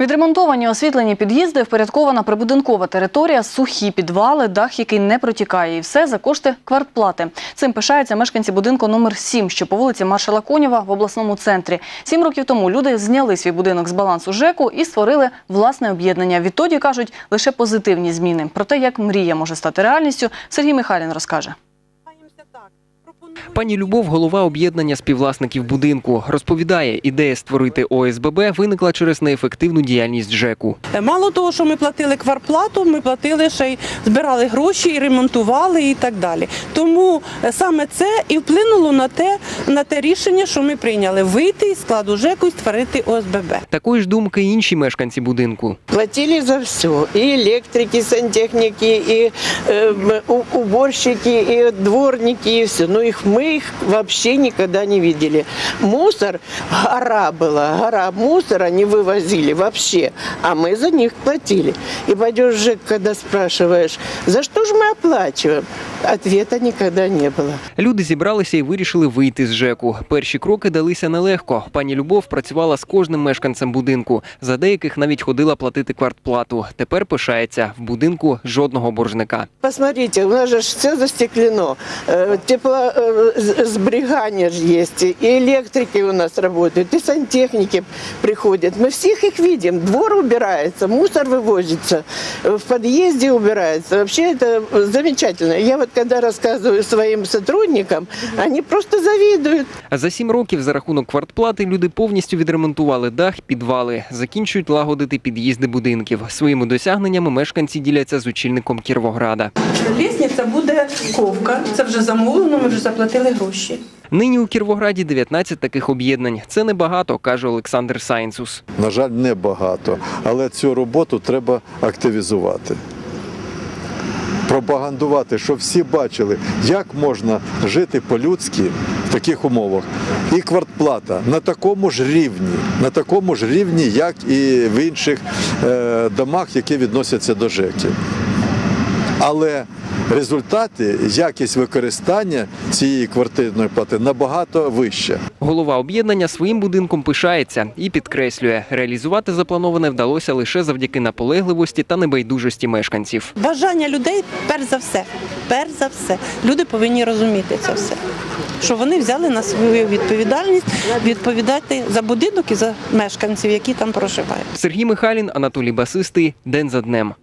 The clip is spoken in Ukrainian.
Відремонтовані освітлені під'їзди, впорядкована прибудинкова територія, сухі підвали, дах, який не протікає. І все за кошти квартплати. Цим пишаються мешканці будинку номер 7, що по вулиці Маршала Конєва в обласному центрі. Сім років тому люди зняли свій будинок з балансу ЖЕКу і створили власне об'єднання. Відтоді, кажуть, лише позитивні зміни. Про те, як мрія може стати реальністю, Сергій Михайлін розкаже. Пані Любов, голова об'єднання співвласників будинку, розповідає, ідея створити ОСББ виникла через неефективну діяльність ЖЕКу. Мало того, що ми платили кварплату, ми платили ще й збирали гроші і ремонтували і так далі. Тому е, саме це і вплинуло на те, на те рішення, що ми прийняли вийти із складу ЖЕКу і створити ОСББ. Такої ж думки інші мешканці будинку. Платили за все. И электрики, сантехники, и э, у- уборщики, и дворники, и все. Но их мы их вообще никогда не видели. Мусор, гора была, гора мусора не вывозили вообще, а мы за них платили. И пойдешь в ЖЭК, когда спрашиваешь, за что же мы оплачиваем? Ответа никогда не было. Люди зібралися і вирішили вийти з ЖЕКу. Перші кроки далися нелегко. Пані Любов працювала з кожним мешканцем будинку. За деяких навіть ходила платити квартплату. Тепер пишається в будинку жодного боржника. Посмотрите, у нас же все застеклено. Э, Теплосберегание же есть, и электрики у нас работают, и сантехники приходят. Мы всех их видим. Двор убирается, мусор вывозится, э, в подъезде убирается. Вообще это замечательно. Я вот когда рассказываю своим сотрудникам, они просто завидуют. А за сім років за рахунок квартплати люди повністю відремонтували дах, підвали, закінчують лагодити під'їзди будинків. Своїми досягненнями мешканці діляться з очільником Кіровограда. Лісниця буде ковка, це вже замовлено, ми вже заплатили гроші. Нині у Кіровограді 19 таких об'єднань. Це небагато, каже Олександр Сайнцус. На жаль, небагато, але цю роботу треба активізувати. Пропагандувати, щоб всі бачили, як можна жити по-людськи в таких умовах. І квартплата на такому ж рівні, на такому ж рівні, як і в інших е, домах, які відносяться до ЖЕКів. Але результати, якість використання цієї квартирної плати набагато вища. Голова об'єднання своїм будинком пишається і підкреслює, реалізувати заплановане вдалося лише завдяки наполегливості та небайдужості мешканців. Бажання людей перш за все. Перш за все. Люди повинні розуміти це все. Що вони взяли на свою відповідальність відповідати за будинок і за мешканців, які там проживають. Сергій Михайлін, Анатолій Басистий. День за днем.